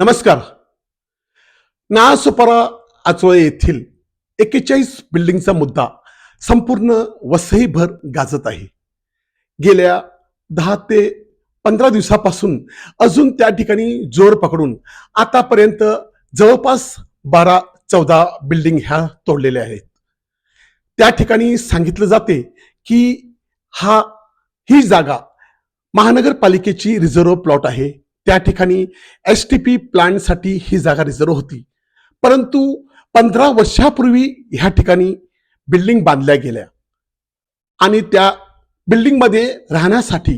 नमस्कार. नासुपारा आचोळे येथील एक्केचाळीस बिल्डिंगचा मुद्दा संपूर्ण वसईभर गाजत आहे. गेल्या दहा ते पंधरा दिवसापासून अजून त्या ठिकाणी जोर पकडून आतापर्यंत जवळपास बारा चौदा बिल्डिंग ह्या तोडलेल्या आहेत. त्या ठिकाणी सांगितलं जाते की हा ही जागा महानगरपालिकेची रिझर्व्ह प्लॉट आहे. त्या ठिकाणी एस टी पी प्लांटसाठी ही जागा रिझर्व होती. परंतु पंधरा वर्षापूर्वी ह्या ठिकाणी बिल्डिंग बांधल्या गेल्या. आणि त्या बिल्डिंगमध्ये राहण्यासाठी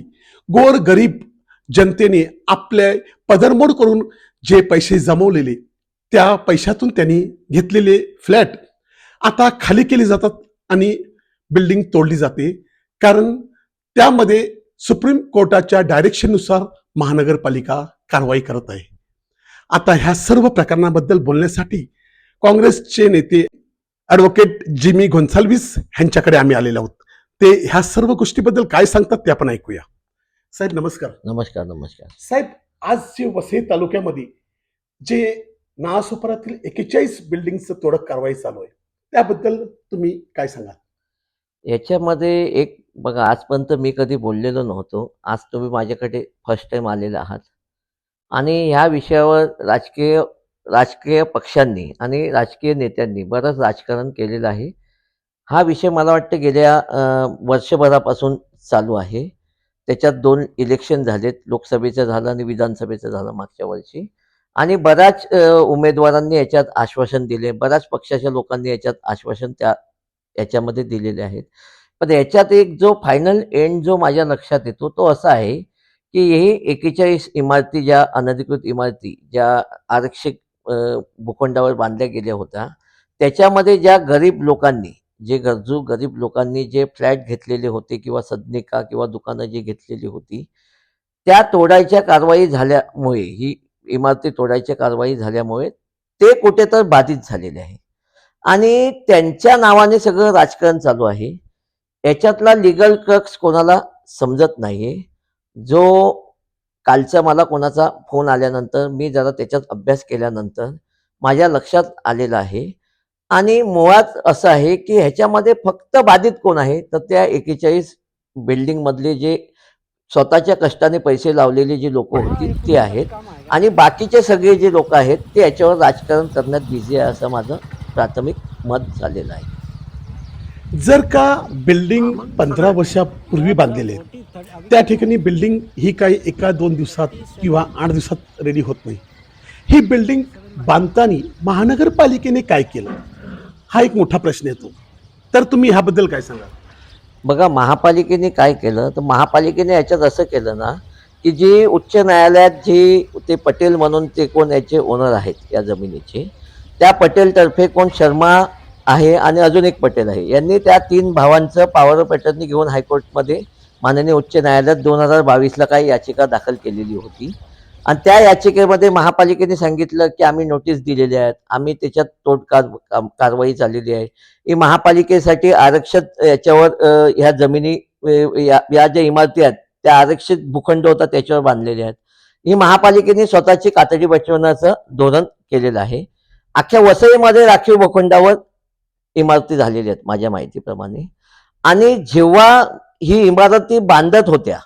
गोर गरीब जनतेने आपले पदरमोड करून जे पैसे जमवलेले त्या पैशातून त्यांनी घेतलेले फ्लॅट आता खाली केले जातात आणि बिल्डिंग तोडली जाते. कारण त्यामध्ये सुप्रीम कोर्टाच्या डायरेक्शननुसार महानगरपालिका कारवाई करत आहे. आता ह्या सर्व प्रकरणाबद्दल बोलण्यासाठी काँग्रेसचे नेते ॲडव्होकेट जिमी गोन्साल्विस यांच्याकडे आम्ही आलेलो आहोत. ते ह्या सर्व गोष्टीबद्दल काय सांगतात ते आपण ऐकूया. साहेब नमस्कार. नमस्कार नमस्कार. साहेब आज जे वसई तालुक्यामध्ये जे नासुपरातील एकेचाळीस बिल्डिंगचं तोडक कारवाई चालू आहे त्याबद्दल तुम्ही काय सांगाल? याच्यामध्ये एक बघा आजपर्यंत मी कधी बोललेलो नव्हतो. आज तुम्ही माझ्याकडे फर्स्ट टाइम आलेला आहात. आणि ह्या विषयावर राजकीय राजकीय पक्षांनी आणि राजकीय नेत्यांनी बरंच राजकारण केलेलं आहे. हा विषय मला वाटतं गेल्या वर्षभरापासून चालू आहे. त्याच्यात दोन इलेक्शन झालेत. लोकसभेचं झालं आणि विधानसभेचं झालं मागच्या वर्षी. आणि बऱ्याच उमेदवारांनी याच्यात आश्वासन दिले. बऱ्याच पक्षाच्या लोकांनी याच्यात आश्वासन त्या याच्यामध्ये दिलेले आहेत. पण याच्यात एक जो फायनल एंड जो माझ्या लक्षात येतो तो असा आहे की हे एकेचाळीस इमारती ज्या अनधिकृत इमारती ज्या आरक्षित भूखंडावर बांधल्या गेल्या होत्या त्याच्यामध्ये ज्या गरीब लोकांनी जे गरजू गरीब लोकांनी जे फ्लॅट घेतलेले होते किंवा सदनिका किंवा दुकानं जी घेतलेली होती त्या तोडायच्या कारवाई झाल्यामुळे ही इमारती तोडायच्या कारवाई झाल्यामुळे ते कुठे तर बाधित झालेले आहे. आणि त्यांच्या नावाने सगळं राजकारण चालू आहे. याच्यातला लिगल क्रक्स कोणाला समजत नाहीये. जो कालचा मला कोणाचा फोन आल्यानंतर मी जरा त्याच्यात अभ्यास केल्यानंतर माझ्या लक्षात आलेलं आहे. आणि मुळात असं आहे की ह्याच्यामध्ये फक्त बाधित कोण आहे तर त्या एकेचाळीस बिल्डिंगमधले जे स्वतःच्या कष्टाने पैसे लावलेले जी लोक होती ती आहेत. आणि बाकीचे सगळे जे लोक आहेत ते याच्यावर राजकारण करण्यात बिझी आहे असं माझं प्राथमिक मत झालेलं आहे. जर का बिल्डिंग पंधरा वर्षापूर्वी बांधलेले आहेत त्या ठिकाणी बिल्डिंग ही काही एका दोन दिवसात किंवा आठ दिवसात रेडी होत नाही. ही बिल्डिंग बांधताना महानगरपालिकेने काय केलं? हा एक मोठा प्रश्न येतो. तर तुम्ही ह्याबद्दल काय सांगाल? बघा महापालिकेने काय केलं? तर महापालिकेने याच्यात असं केलं ना की जी उच्च न्यायालयात जी ते पटेल म्हणून ते कोण याचे ओनर आहेत या जमिनीचे त्या पटेलतर्फे कोण शर्मा आहे आणि अजून एक पटेल आहे. यांनी त्या तीन भावांचं पॉवर ऑफ अटर्नी घेऊन हायकोर्टमध्ये माननीय उच्च न्यायालयात दोन हजार बावीसला काही याचिका दाखल केलेली होती. आणि त्या याचिकेमध्ये महापालिकेने सांगितलं की आम्ही नोटीस दिलेली आहेत. आम्ही त्याच्यात तोड कार कारवाई चाललेली आहे. ही महापालिकेसाठी आरक्षित याच्यावर ह्या जमिनी या या ज्या इमारती आहेत त्या आरक्षित भूखंड होता त्याच्यावर बांधलेल्या आहेत. ही महापालिकेने स्वतःची कातडी बचवण्याचं धोरण केलेलं आहे. अख्ख्या वसईमध्ये राखीव भूखंडावर इमारती झालेल्या आहेत माझ्या माहितीप्रमाणे. आणि जेव्हा ही इमारती बांधत होत्या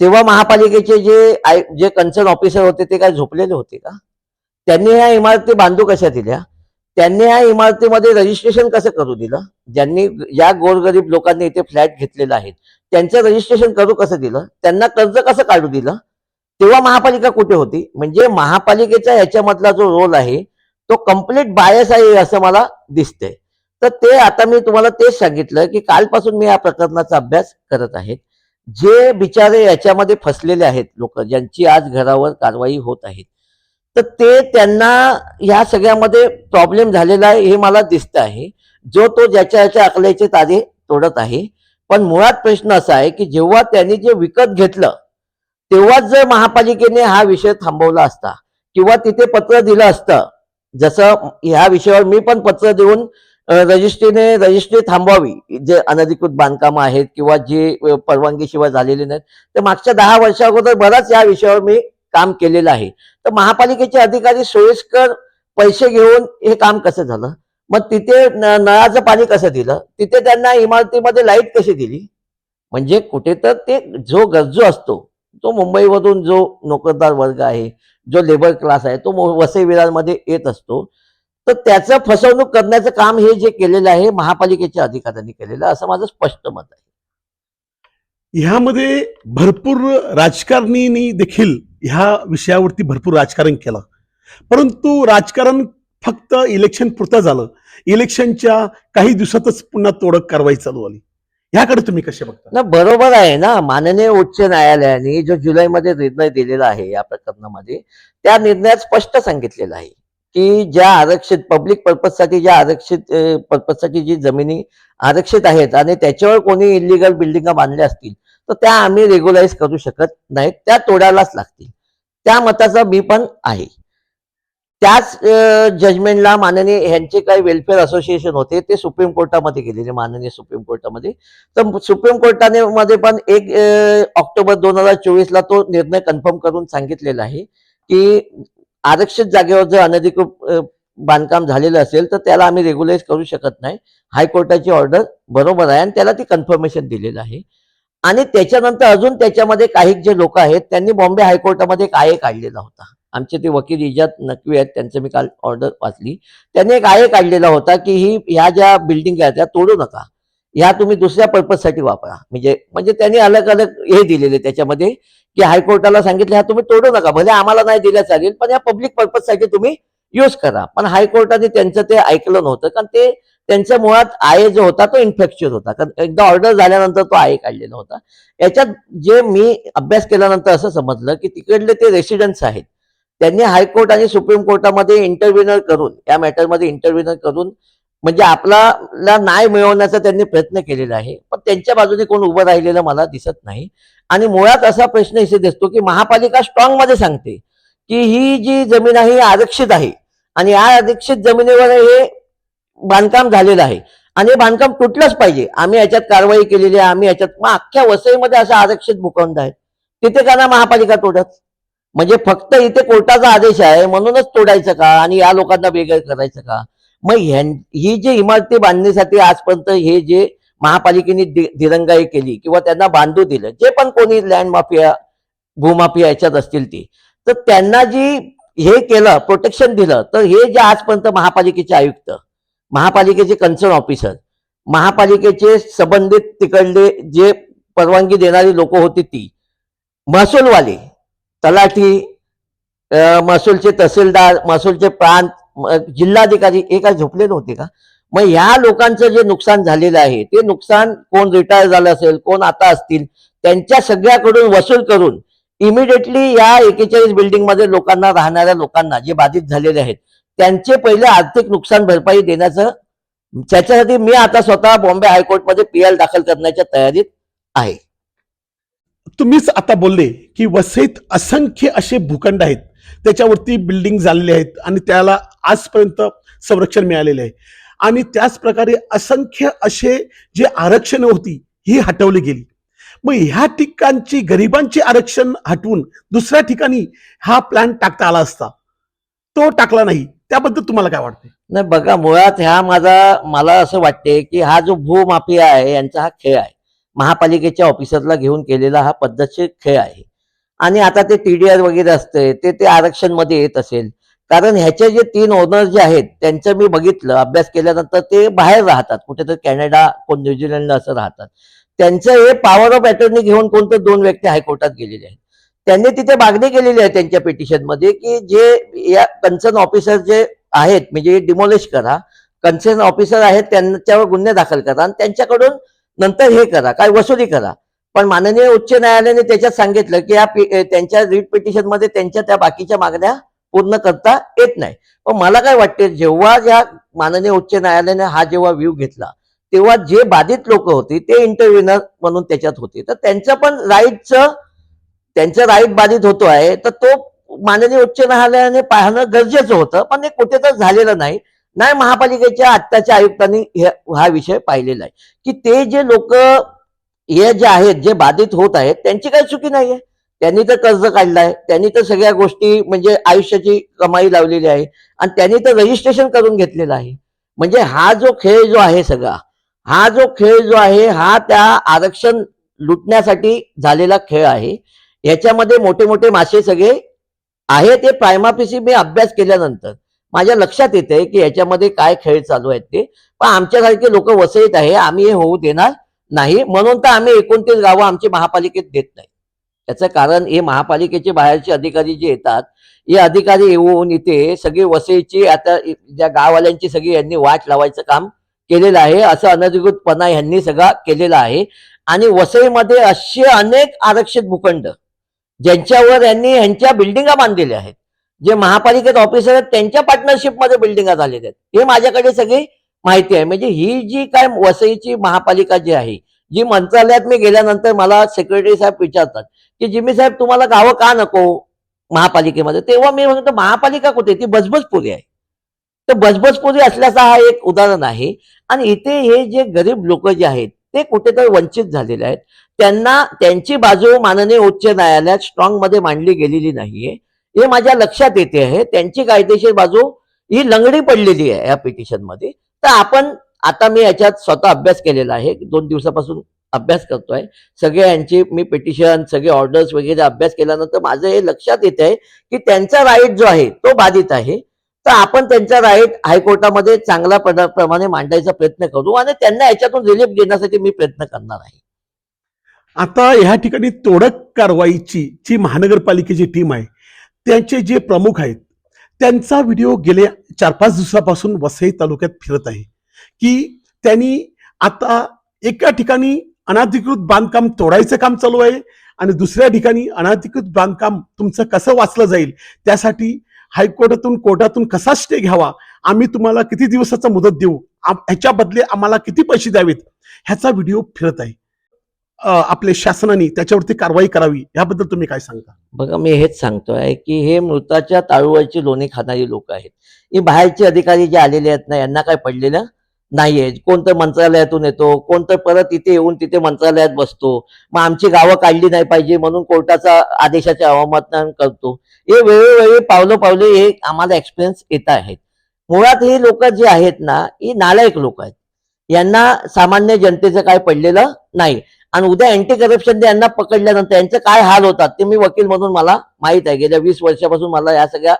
तेव्हा महापालिकेचे जे आय जे कन्सर्न ऑफिसर होते ते काय झोपलेले होते का? त्यांनी ह्या इमारती बांधू कशा दिल्या? त्यांनी ह्या इमारतीमध्ये रजिस्ट्रेशन कसं करू दिलं? ज्यांनी ज्या गोरगरीब लोकांनी इथे फ्लॅट घेतलेला आहे त्यांचं रजिस्ट्रेशन करू कसं दिलं? त्यांना कर्ज कसं काढू दिलं? तेव्हा महापालिका कुठे होती? म्हणजे महापालिकेचा याच्यामधला जो रोल आहे तो कंप्लीट बायस आहे असं मला दिसतंय. तर ते आता मी तुम्हाला तेच सांगितलं की कालपासून मी या प्रकरणाचा अभ्यास करत आहे. जे बिचारे याच्यामध्ये फसलेले आहेत लोक ज्यांची आज घरावर कारवाई होत आहे. तर ते त्यांना ह्या सगळ्यामध्ये प्रॉब्लेम झालेला आहे हे मला दिसतं आहे. जो तो ज्याच्या याच्या अकल्याचे तारे तोडत आहे. पण मुळात प्रश्न असा आहे की जेव्हा त्यांनी जे विकत घेतलं तेव्हाच जर महापालिकेने हा विषय थांबवला असता किंवा तिथे पत्र दिलं असतं जसं ह्या विषयावर मी पण पत्र देऊन रजिस्ट्रीने रजिस्ट्री थांबवावी. जे अनधिकृत बांधकामं आहेत किंवा जे परवानगीशिवाय झालेले नाहीत तर मागच्या दहा वर्षा अगोदर बराच या विषयावर मी काम केलेलं आहे. तर महापालिकेचे अधिकारी सोयीस्कर पैसे घेऊन हे काम कसं झालं? मग तिथे नळाचं पाणी कसं दिलं? तिथे त्यांना इमारतीमध्ये लाइट कशी दिली? म्हणजे कुठे तर ते जो गरजू असतो तो मुंबईमधून जो नोकरदार वर्ग आहे जो लेबर क्लास आहे तो मो- वसई विरारमध्ये येत असतो. तर त्याचं फसवणूक करण्याचं काम हे जे केलेलं आहे महापालिकेच्या अधिकाऱ्यांनी केलेलं आहे, असं माझं स्पष्ट मत आहे. ह्यामध्ये भरपूर राजकारणी देखील ह्या विषयावरती भरपूर राजकारण केलं. परंतु राजकारण फक्त इलेक्शन पुरतं झालं. इलेक्शनच्या काही दिवसातच पुन्हा तोडक कारवाई चालू आली याकडे तुम्ही कसे बघता? ना बरोबर आहे ना. माननीय उच्च न्यायालयाने जो जुलैमध्ये निर्णय दिलेला आहे या प्रकरणामध्ये त्या निर्णयात स्पष्ट सांगितलेलं आहे की ज्या आरक्षित पब्लिक पर्पजसाठी ज्या आरक्षित पर्पजसाठी जी जमिनी आरक्षित आहेत आणि त्याच्यावर कोणी इलिगल बिल्डिंगा बांधल्या असतील तर त्या आम्ही रेग्युलाइज करू शकत नाहीत. त्या तोडायलाच लागतील. त्या मताचा मी पण आहे. त्याच जजमेंटला माननीय ह्यांचे काही वेलफेअर असोसिएशन होते ते सुप्रीम कोर्टामध्ये गेलेले माननीय सुप्रीम कोर्टामध्ये. तर सुप्रीम कोर्टाने मध्ये पण एक ऑक्टोबर दोन हजार चोवीसला तो निर्णय कन्फर्म करून सांगितलेला आहे की आरक्षित जागेवर जर अनधिकृत बांधकाम झालेलं असेल तर त्याला आम्ही रेग्युलाइज करू शकत नाही. हायकोर्टाची ऑर्डर बरोबर आहे आणि त्याला ती कन्फर्मेशन दिलेलं आहे. आणि त्याच्यानंतर अजून त्याच्यामध्ये काही जे लोक आहेत त्यांनी बॉम्बे हायकोर्टामध्ये एक आय काढलेला होता. आमचे ते वकील इजाद नकवी आहेत त्यांचं मी काल ऑर्डर वाचली. त्यांनी एक आये काढलेला होता की ही ह्या ज्या बिल्डिंग आहेत त्या तोडू नका. ह्या तुम्ही दुसऱ्या पर्पजसाठी वापरा. म्हणजे म्हणजे त्यांनी अलग अलग हे दिलेले त्याच्यामध्ये की हायकोर्टाला सांगितलं ह्या तुम्ही तोडू नका. भले आम्हाला नाही दिल्या चालेल पण या पब्लिक पर्पजसाठी तुम्ही यूज करा. पण हायकोर्टाने त्यांचं ते ऐकलं नव्हतं कारण ते त्यांच्या मुळात आय जो होता तो इन्फेक्च्युअर होता. कारण एकदा ऑर्डर झाल्यानंतर तो आय काढलेला होता. याच्यात जे मी अभ्यास केल्यानंतर असं समजलं की तिकडले ते रेसिडेंट्स आहेत. त्यांनी हायकोर्ट आणि सुप्रीम कोर्टामध्ये इंटरव्ह्युनर करून या मॅटरमध्ये इंटरव्ह्युनर करून म्हणजे आपल्याला न्याय मिळवण्याचा त्यांनी प्रयत्न केलेला आहे. पण त्यांच्या बाजूने कोण उभं राहिलेलं मला दिसत नाही. आणि मुळात असा प्रश्न इथे दिसतो की महापालिका स्ट्रॉंगमध्ये सांगते की ही जी जमीन आहे ही आरक्षित आहे. आणि या आरक्षित जमिनीवर हे बांधकाम झालेलं आहे. आणि हे बांधकाम तुटलंच पाहिजे. आम्ही याच्यात कारवाई केलेली आहे. आम्ही याच्यात मग अख्ख्या वसईमध्ये असं आरक्षित भूखंड आहे. तिथे का ना महापालिका तोडत? म्हणजे फक्त इथे कोर्टाचा आदेश आहे म्हणूनच तोडायचं का आणि या लोकांना वेगळं करायचं का? मग ही जी इमारती बांधण्यासाठी आजपर्यंत हे जे महापालिकेने दिरंगाई केली किंवा त्यांना बांधू दिलं जे पण कोणी लँड माफिया भूमाफिया याच्यात असतील ती तर त्यांना जी हे केलं प्रोटेक्शन दिलं तर हे जे आजपर्यंत महापालिकेचे आयुक्त महापालिकेचे कन्सर्न ऑफिसर महापालिकेचे संबंधित तिकडले जे परवानगी देणारी लोक होती ती महसूलवाली तलाठी महसूलचे तहसीलदार महसूलचे प्रांत जिल्हाधिकारी हे काय झोपले नव्हते का? मग ह्या लोकांचं जे नुकसान झालेलं आहे ते नुकसान कोण रिटायर झालं असेल कोण आता असतील त्यांच्या सगळ्याकडून वसूल करून इमिडिएटली या एकेचाळीस बिल्डिंगमध्ये लोकांना राहणाऱ्या लोकांना जे बाधित झालेले आहेत त्यांचे पहिले आर्थिक नुकसान भरपाई देण्याचं त्याच्यासाठी मी आता स्वतः बॉम्बे हायकोर्टमध्ये पी एल दाखल करण्याच्या तयारीत आहे. तुम्हीच आता बोलले की वसईत असंख्य असे भूखंड आहेत. त्याच्यावरती बिल्डिंग झालेले आहेत आणि त्याला आजपर्यंत संरक्षण मिळालेले आहे. आणि त्याच प्रकारे असंख्य असे जे आरक्षण होती ही हटवली गेली. मग ह्या ठिकाणची गरिबांची आरक्षण हटवून दुसऱ्या ठिकाणी हा प्लॅन टाकता आला असता तो टाकला नाही. त्याबद्दल तुम्हाला काय वाटतं नाही बघा मुळात ह्या माझा मला असं वाटते की हा जो भूमाफिया आहे यांचा हा खेळ आहे. महापालिकेच्या ऑफिसरला घेऊन केलेला हा पद्धतशीर खेळ आहे. आणि आता ते टीडीआर वगैरे असते ते ते आरक्षणमध्ये येत असेल. कारण ह्याचे जे तीन ओनर जे आहेत त्यांचं मी बघितलं अभ्यास केल्यानंतर ते बाहेर राहतात. कुठेतरी कॅनडा कोण न्यूझीलंडला असं राहतात. त्यांचं हे पॉवर ऑफ अटॉर्नी घेऊन कोणते दोन व्यक्ती हायकोर्टात गेलेले आहेत. त्यांनी तिथे मागणी केलेली आहे त्यांच्या पिटिशनमध्ये की जे या कन्सर्न ऑफिसर जे आहेत म्हणजे डिमोलिश करा. कन्सर्न ऑफिसर आहेत त्यांच्यावर गुन्हे दाखल करा आणि त्यांच्याकडून नंतर हे करा काय वसुली करा. पण माननीय उच्च न्यायालयाने त्याच्यात सांगितलं की या त्यांच्या रिट पिटिशनमध्ये त्यांच्या त्या बाकीच्या मागण्या पूर्ण करता येत नाही. पण मला काय वाटते जेव्हा ज्या माननीय उच्च न्यायालयाने हा जेव्हा व्ह्यू घेतला तेव्हा जे बाधित लोक होते ते इंटरव्ह्युनर म्हणून त्याच्यात होते. तर त्यांचं पण राईटचं त्यांचं राईट बाधित होतो आहे तर तो माननीय उच्च न्यायालयाने पाहणं गरजेचं होतं. पण हे कुठे तर झालेलं नाही. नाही महापालिकेच्या आत्ताच्या आयुक्तांनी हा विषय पाहिलेला आहे. की ते जे लोक हे जे आहेत जे बाधित होत आहेत त्यांची काही चुकी नाहीये. त्यांनी तर कर्ज काढलाय त्यांनी तर सगळ्या गोष्टी म्हणजे आयुष्याची कमाई लावलेली आहे आणि त्यांनी तर रजिस्ट्रेशन करून घेतलेलं आहे. म्हणजे हा जो खेळ जो आहे सगळा हा जो खेळ जो आहे हा त्या आरक्षण लुटण्यासाठी झालेला खेळ आहे. याच्यामध्ये मोठे मोठे मासे सगळे आहे ते प्रायमापिसी मी अभ्यास केल्यानंतर. माझ्या लक्षात येते की याच्यामध्ये काय खेळ चालू आहेत ते. पण आमच्यासारखे लोक वसईत आहे आम्ही हे होऊ देणार नाही. म्हणून तर आम्ही एकोणतीस गावं आमची महापालिकेत देत नाही. याचं कारण हे महापालिकेचे बाहेरचे अधिकारी जे येतात हे अधिकारी येऊन इथे सगळी वसईची आता ज्या गाववाल्यांची सगळी यांनी वाट लावायचं काम केलेलं आहे. असं अनधिकृतपणा यांनी सगळा केलेला आहे. आणि वसईमध्ये असे अनेक आरक्षित भूखंड ज्यांच्यावर यांनी यांच्या बिल्डिंगा बांधलेल्या आहेत. जे महापालिकेत ऑफिसर आहेत त्यांच्या पार्टनरशिपमध्ये बिल्डिंगा झालेल्या आहेत. हे माझ्याकडे सगळी माहिती आहे. म्हणजे ही जी काय वसईची महापालिका जी आहे जी मंत्रालयात मी गेल्यानंतर मला सेक्रेटरी साहेब विचारतात की जिमी साहेब तुम्हाला गावं का नको महापालिकेमध्ये? तेव्हा मी म्हणतो महापालिका कुठे ती बजबजपुरी आहे. तर बजबजपुरी असल्याचा हा एक उदाहरण आहे. आणि इथे हे जे गरीब लोक जे आहेत ते कुठेतरी वंचित झालेले आहेत. त्यांना त्यांची बाजू माननीय उच्च न्यायालयात स्ट्रॉंगमध्ये मांडली गेलेली नाहीये. हे माझ्या लक्षात येते आहे. त्यांची कायदेशीर बाजू ही लंगडी पडलेली आहे या पिटिशनमध्ये तर आपण आता मी याच्यात स्वतः अभ्यास केलेला आहे. दोन दिवसापासून अभ्यास करतोय. सगळे यांची मी पिटिशन सगळे ऑर्डर्स वगैरे अभ्यास केल्यानंतर माझं हे लक्षात येत आहे की त्यांचा राईट जो आहे तो बाधित आहे. तर आपण त्यांचा राईट हायकोर्टामध्ये चांगल्या प्रमाणे मांडायचा प्रयत्न करू आणि त्यांना याच्यातून रिलीफ देण्यासाठी मी प्रयत्न करणार आहे. आता ह्या ठिकाणी तोडक कारवाईची जी महानगरपालिकेची टीम आहे त्यांचे जे प्रमुख आहेत त्यांचा व्हिडिओ गेल्या चार पाच दिवसापासून वसई तालुक्यात फिरत आहे. की त्यांनी आता एका ठिकाणी अनाधिकृत बांधकाम तोडायचं काम चालू आहे आणि दुसऱ्या ठिकाणी अनाधिकृत बांधकाम तुमचं कसं वाचलं जाईल त्यासाठी हायकोर्टातून कोर्टातून कसा स्टे घ्यावा आम्ही तुम्हाला किती दिवसाचा मुदत देऊ आम- ह्याच्या बदले आम्हाला किती पैसे द्यावेत ह्याचा व्हिडिओ फिरत आहे. आपले शासनाने त्याच्यावरती कारवाई करावी याबद्दल तुम्ही काय सांगता? बघा मी हेच सांगतोय की हे मृताच्या ताळूवरची लोणी खाणारी लोक आहेत. हे बाहेरचे अधिकारी जे आलेले आहेत ना यांना काय पडलेलं नाहीये. कोणतं मंत्रालयातून येतो कोणतं परत इथे येऊन तिथे मंत्रालयात बसतो. मग आमची गावं काढली नाही पाहिजे म्हणून कोर्टाचा आदेशाचे अवमान करतो. हे वेळोवेळी पावलं पावले हे आम्हाला एक्सपिरियन्स येत आहेत. मुळात ही लोक जे आहेत ना ही नालायक लोक आहेत. यांना सामान्य जनतेचं काय पडलेलं नाही. आणि उद्या अँटी करप्शन यांना पकडल्यानंतर यांचे काय हाल होतात ते मी वकील म्हणून मला माहीत आहे. गेल्या वीस वर्षापासून मला या सगळ्या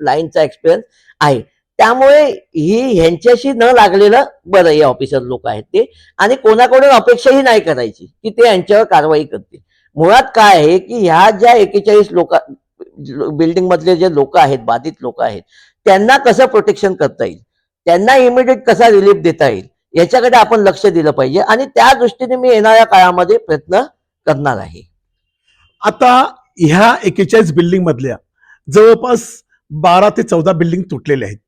लाईनचा एक्सपिरियन्स आहे. त्यामुळे ही ह्यांच्याशी न लागलेलं बरं हे ऑफिसर लोक आहेत ते. आणि कोणाकडून अपेक्षाही नाही करायची की ते यांच्यावर कारवाई करतील. मुळात काय आहे की ह्या ज्या एकेचाळीस लोक बिल्डिंग मधले जे लोक आहेत बाधित लोक आहेत त्यांना कसं प्रोटेक्शन करता येईल? त्यांना इमिडिएट कसा रिलीफ देता येईल? याच्याकडे आपण लक्ष दिलं पाहिजे आणि त्या दृष्टीने मी येणाऱ्या काळामध्ये प्रयत्न करणार आहे. आता ह्या एकेचाळीस बिल्डिंग मधल्या जवळपास बारा ते चौदा बिल्डिंग तुटलेल्या आहेत.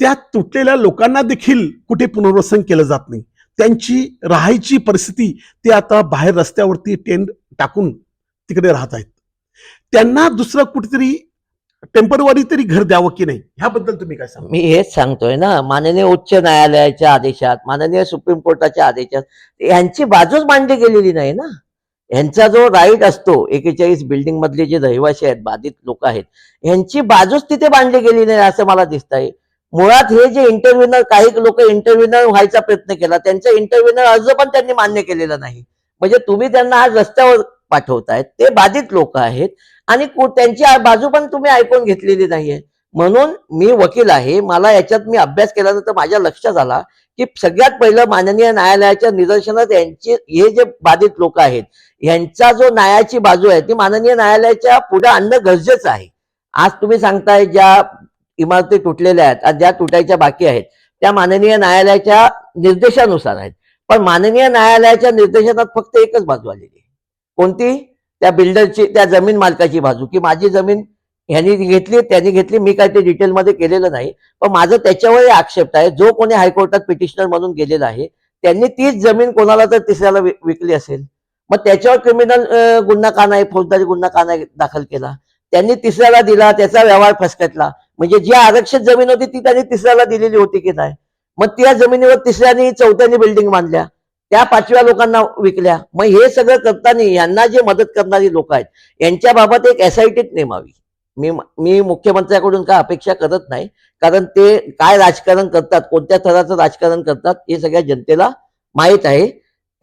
त्या तुटलेल्या लोकांना देखील कुठे पुनर्वसन केलं जात नाही. त्यांची राहायची परिस्थिती ते आता बाहेर रस्त्यावरती टेंट टाकून तिकडे राहत आहेत. त्यांना दुसरं कुठेतरी टेंपररी तरी घर द्यावं की नाही? ह्याबद्दल तुम्ही काय सांगा मी हेच सांगतोय ना माननीय उच्च न्यायालयाच्या आदेशात माननीय सुप्रीम कोर्टाच्या आदेशात यांची बाजूच मांडली गेलेली नाही ना. यांचा जो राईट असतो एकेचाळीस बिल्डिंग मधले जे रहिवासी आहेत बाधित लोक आहेत यांची बाजूच तिथे मांडली गेली नाही असं मला दिसत आहे मुळात हे जे इंटरव्ह्युनर काही लोक इंटरव्ह्युनर व्हायचा प्रयत्न केला त्यांचा इंटरव्ह्युनर अर्ज पण त्यांनी मान्य केलेला नाही. म्हणजे तुम्ही त्यांना आज रस्त्यावर पाठवतायत ते बाधित लोक आहेत आणि त्यांची बाजू पण तुम्ही ऐकून घेतलेली नाहीये. म्हणून मी वकील आहे मला याच्यात मी अभ्यास केल्यानंतर माझ्या लक्षात आला की सगळ्यात पहिलं माननीय न्यायालयाच्या निदर्शनात यांचे हे जे बाधित लोक आहेत यांचा जो न्यायाची बाजू आहे ती माननीय न्यायालयाच्या पुढे आणणं गरजेचं आहे. आज तुम्ही सांगताय ज्या इमारती तुटलेल्या आहेत आणि ज्या तुटायच्या बाकी आहेत त्या माननीय न्यायालयाच्या निर्देशानुसार आहेत. पण माननीय न्यायालयाच्या निर्देशनात फक्त एकच बाजू आलेली आहे. कोणती? त्या बिल्डरची त्या जमीन मालकाची बाजू. की माझी जमीन ह्यांनी घेतली त्यांनी घेतली मी काय ते डिटेलमध्ये केलेलं नाही. पण माझं त्याच्यावरही आक्षेप आहे. जो कोणी हायकोर्टात पिटिशनर म्हणून गेलेला आहे त्यांनी तीच जमीन कोणाला तर तिसऱ्याला विकली असेल मग त्याच्यावर क्रिमिनल गुन्हा का नाही फौजदारी गुन्हा का नाही दाखल केला. त्यांनी तिसऱ्याला दिला त्याचा व्यवहार फसकटला. म्हणजे जी आरक्षित जमीन होती ती त्यांनी तिसऱ्याला दिलेली होती की नाही? मग त्या जमिनीवर तिसऱ्याने चौथ्यानी बिल्डिंग बांधल्या. त्या पाचव्या लोकांना विकल्या. मग हे सगळं करताना यांना जे मदत करणारी लोक आहेत यांच्या बाबत एक एस आय टीत नेमावी. मी मी मुख्यमंत्र्याकडून काय अपेक्षा करत नाही. कारण ते काय राजकारण करतात कोणत्या थराचं राजकारण करतात हे सगळ्या जनतेला माहीत आहे.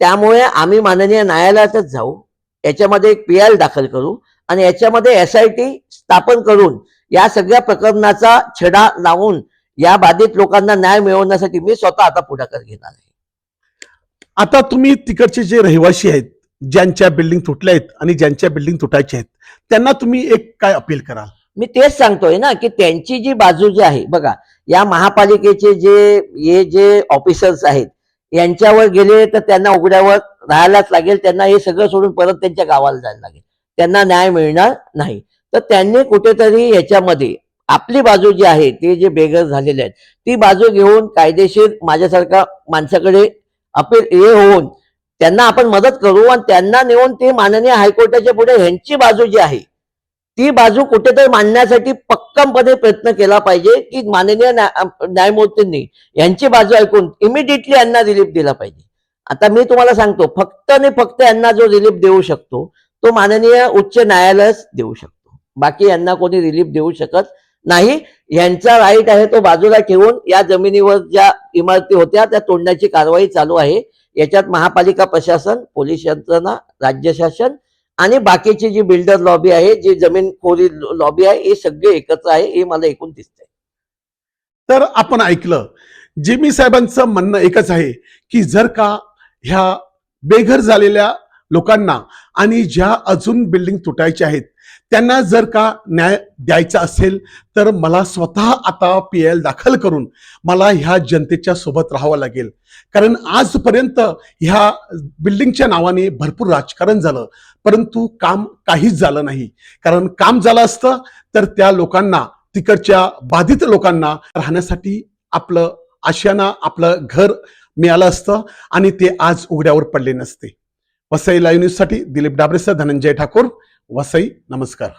त्यामुळे आम्ही माननीय न्यायालयातच जाऊ. याच्यामध्ये एक पी आय दाखल करू आणि याच्यामध्ये एस आय टी स्थापन करून या सगळ्या प्रकरणाचा छडा लावून या बाधित लोकांना न्याय मिळवण्यासाठी मी स्वतः आता पुढाकार घेणार आहे. आता तुम्ही तिकडचे जे रहिवासी आहेत ज्यांच्या बिल्डिंग तुटल्या आहेत आणि ज्यांच्या बिल्डिंग तुटायच्या आहेत त्यांना तुम्ही एक काय अपील कराल? मी तेच सांगतोय ना की त्यांची जी बाजू जी आहे बघा या महापालिकेचे जे हे जे ऑफिसर्स आहेत यांच्यावर गेले तर त्यांना उघड्यावर राहायलाच लागेल त्यांना हे सगळं सोडून परत त्यांच्या गावाला जायला लागेल. त्यांना न्याय मिळणार नाही. तर त्यांनी कुठेतरी याच्यामध्ये आपली बाजू जी आहे ते जे बेघर झालेले आहेत ती बाजू घेऊन कायदेशीर माझ्यासारखा माणसाकडे अपील हे होऊन त्यांना आपण मदत करू आणि त्यांना नेऊन ते माननीय हायकोर्टाच्या पुढे ह्यांची बाजू जी आहे ती बाजू कुठेतरी मांडण्यासाठी पक्कमपणे प्रयत्न केला पाहिजे की माननीय न्यायमूर्तींनी यांची बाजू ऐकून इमिडिएटली यांना रिलीफ दिला पाहिजे. आता मी तुम्हाला सांगतो फक्त आणि फक्त यांना जो रिलीफ देऊ शकतो तो माननीय उच्च न्यायालयच देऊ शकतो. बाकी यांना कोणी रिलीफ देऊ शकत नाही यांचा राईट आहे तो बाजूला ठेवून या जमिनीवर ज्या इमारती होत्या त्या तोडण्याची कारवाई चालू आहे. याच्यात महापालिका प्रशासन पोलीस यंत्रणा राज्य शासन आणि बाकीची जी बिल्डर लॉबी आहे जी जमीन खोरी लॉबी आहे हे सगळे एकत्र आहे हे मला एकूण दिसतंय. तर आपण ऐकलं. जिमी साहेबांचं म्हणणं एकच आहे की जर का ह्या बेघर झालेल्या लोकांना आणि ज्या अजून बिल्डिंग तुटायच्या आहेत त्यांना जर का न्याय द्यायचा असेल तर मला स्वतः आता पी एल दाखल करून मला ह्या जनतेच्या सोबत राहावं लागेल. कारण आजपर्यंत ह्या बिल्डिंगच्या नावाने भरपूर राजकारण झालं परंतु काम काहीच झालं नाही. कारण काम झालं असतं तर त्या लोकांना तिकडच्या बाधित लोकांना राहण्यासाठी आपलं आशियाना आपलं घर मिळालं असतं आणि ते आज उघड्यावर पडले नसते. वसई लाईव्ह न्यूजसाठी दिलीप डाबरेसह धनंजय ठाकूर. वसई नमस्कार.